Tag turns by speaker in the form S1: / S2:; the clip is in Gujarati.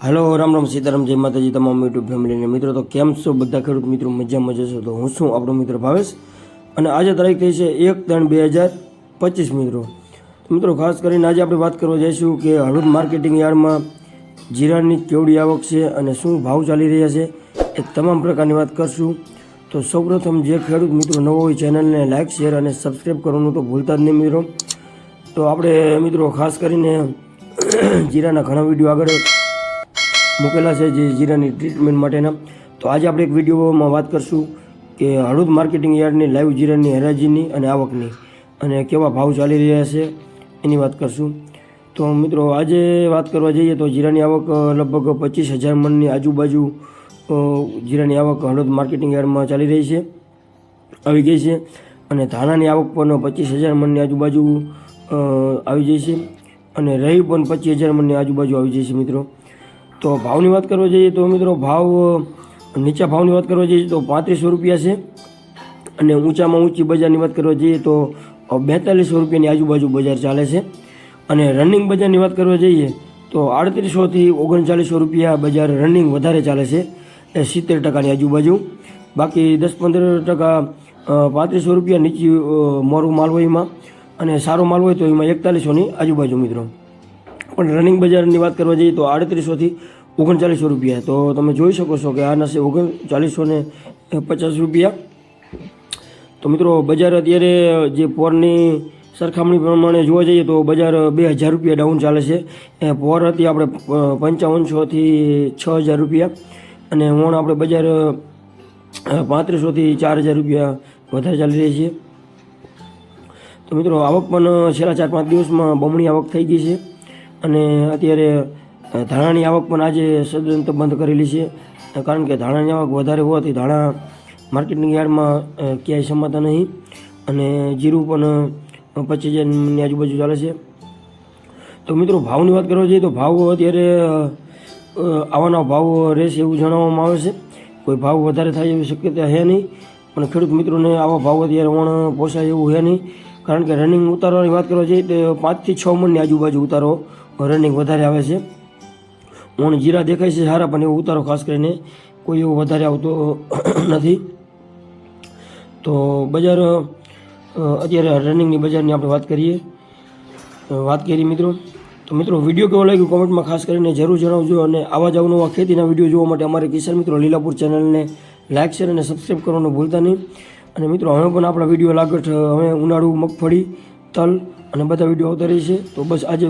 S1: હાલો, રામ રામ સીતારામ, જય માતાજી, તમામ યુટ્યુબ ફેમિલીને મિત્રો. તો કેમ છો બધા ખેડૂત મિત્રો? મજામાં છો તો હું છું આપણો મિત્ર ભાવેશ. અને આજે તારીખ થઈ છે એક ત્રણ બે હજાર પચીસ મિત્રો. મિત્રો, ખાસ કરીને આજે આપણે વાત કરવા જઈશું કે હળવદ માર્કેટિંગ યાર્ડમાં જીરાની કેવડી આવક છે અને શું ભાવ ચાલી રહ્યા છે એ તમામ પ્રકારની વાત કરશું. તો સૌપ્રથમ જે ખેડૂત મિત્રો નવો હોય ચેનલને લાઇક શેર અને સબસ્ક્રાઈબ કરવાનું તો ભૂલતા જ નહીં મિત્રો. તો આપણે મિત્રો, ખાસ કરીને જીરાના ઘણા વીડિયો આગળ મૂકેલા છે જે જીરાની ટ્રીટમેન્ટ માટેના. તો આજે આપણે એક વિડીયોમાં વાત કરશું કે હળદ માર્કેટિંગ યાર્ડની લાઈવ જીરાની હરાજીની અને આવકની અને કેવા ભાવ ચાલી રહ્યા છે એની વાત કરશું. તો મિત્રો, આજે વાત કરવા જઈએ તો જીરાની આવક લગભગ પચીસ હજાર મણની આજુબાજુ જીરાની આવક હળદ માર્કેટિંગ યાર્ડમાં ચાલી રહી છે, આવી ગઈ છે અને ધાણાની આવક પણ પચીસ હજાર મણની આજુબાજુ આવી જાય છે અને રહી પણ પચીસ હજાર મણની આજુબાજુ આવી જાય છે મિત્રો. તો ભાવની વાત કરવા જઈએ તો મિત્રો ભાવ નીચા ભાવની વાત કરવા જઈએ તો પાંત્રીસો રૂપિયા છે. અને ઊંચામાં ઊંચી બજારની વાત કરવા જઈએ તો બેતાલીસો રૂપિયાની આજુબાજુ બજાર ચાલે છે. અને રનિંગ બજારની વાત કરવા જઈએ તો આડત્રીસોથી ઓગણચાલીસો રૂપિયા બજાર રનિંગ વધારે ચાલે છે. એ સિત્તેર ટકાની આજુબાજુ. બાકી દસ પંદર ટકા પાંત્રીસો રૂપિયા નીચી મોરું માલ હોય એમાં. અને સારો માલ હોય તો એમાં એકતાલીસોની આજુબાજુ મિત્રો. પણ રનિંગ બજારની વાત કરવા જઈએ તો આડત્રીસોથી ઓગણચાલીસો રૂપિયા. તો તમે જોઈ શકો છો કે આના છે ઓગણચાલીસો ને પચાસ રૂપિયા. તો મિત્રો, બજાર અત્યારે જે પોરની સરખામણી પ્રમાણે જોવા જઈએ તો બજાર બે હજાર રૂપિયા ડાઉન ચાલે છે. એ પોર હતી આપણે પંચાવનસોથી છ હજાર રૂપિયા અને વણ આપણે બજાર પાંત્રીસોથી ચાર હજાર રૂપિયા વધારે ચાલી રહી છે. તો મિત્રો, આવક પણ છેલ્લા ચાર પાંચ દિવસમાં બમણી આવક થઈ ગઈ છે. અને અત્યારે ધાણાની આવક પણ આજે સદંત બંધ કરેલી છે. કારણ કે ધાણાની આવક વધારે હોવાથી ધાણા માર્કેટિંગ યાર્ડમાં ક્યાંય સમાતા નહીં. અને જીરું પણ પચીસ હજારની આજુબાજુ ચાલે છે. તો મિત્રો, ભાવની વાત કરવા જઈએ તો ભાવ અત્યારે આવાના ભાવ રહેશે એવું જણાવવામાં આવે છે. કોઈ ભાવ વધારે થાય એવી શક્યતા છે નહીં. પણ ખેડૂત મિત્રોને આવા ભાવ અત્યારે વણ પોસાય એવું છે નહીં. કારણ કે રનિંગ ઉતારવાની વાત કરવા જઈએ તો પાંચથી છ મણની આજુબાજુ ઉતારો રનિંગ વધારે આવે છે. ઓણ જીરા દેખાય છે સારા, પણ એવો ઉતારો ખાસ કરીને કોઈ એવો વધારે આવતો નથી. તો બજાર અત્યારે રનિંગની બજારની આપણે વાત કરીએ. વાત કરી મિત્રો. તો મિત્રો, વીડિયો કેવો લાગ્યો કોમેન્ટમાં ખાસ કરીને જરૂર જણાવજો અને આવા જ અવનવા ખેતીના વીડિયો જોવા માટે અમારે કિસાન મિત્રો લીલાપુર ચેનલને લાઇક શેર અને સબસ્ક્રાઈબ કરવાનું ભૂલતા નહીં. અને મિત્રો હવે પણ આપણા વીડિયો લાગત હવે ઉનાળુ, મગફળી, તલ અને બધા વીડિયો આવતા રહી છે. તો બસ આજે